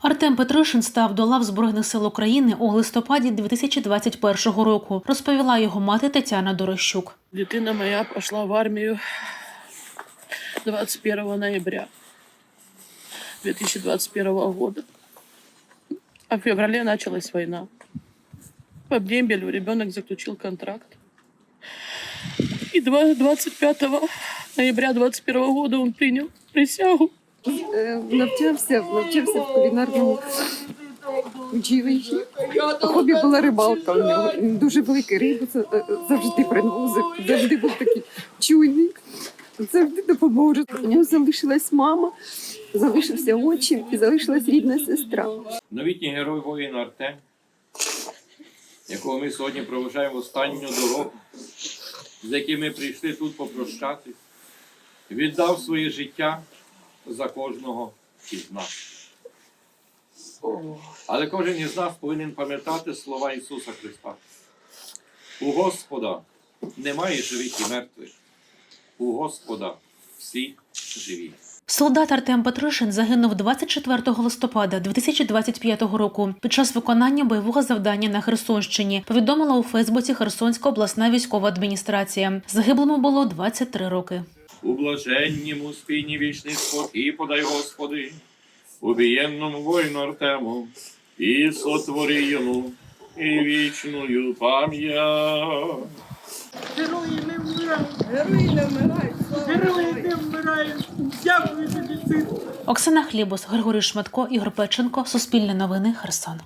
Артем Петришин став до лав Збройних сил України у листопаді 2021 року, розповіла його мати Тетяна Дорощук. Дитина моя пошла в армию 21 ноября 2021 года. А в феврале началась война. По дембелю ребенок заключил контракт. И 25 ноября 2021 года он принял присягу. Е, навчався, навчався в кулінарному училищі. Хобі була рибалка у нього. Дуже великий рибу е, завжди приносив, завжди був такий чуйний, завжди допоможе. У нього залишилась мама, залишився отчим і залишилась рідна сестра. Новітній герой воїн Артем, якого ми сьогодні проважаємо останню дорогу, з яким ми прийшли тут попрощати, віддав своє життя за кожного із нас. Але кожен із нас повинен пам'ятати слова Ісуса Христа. У Господа немає живих і мертвих. У Господа всі живі. Солдат Артем Петришин загинув 24 листопада 2025 року під час виконання бойового завдання на Херсонщині. Повідомила у Фейсбуці Херсонська обласна військова адміністрація. Загиблому було 23 роки. У блаженнім спині вічний спокій подай, Господи, убієнному воїну Артему, і сотвори йому і вічною пам'ять. Герої не вмирають. Герої не вмирають. Герої не вмирають. Дякую тобі, син. Оксана Хлібус, Григорій Шматко, Ігор Печенко. Суспільне новини. Херсон.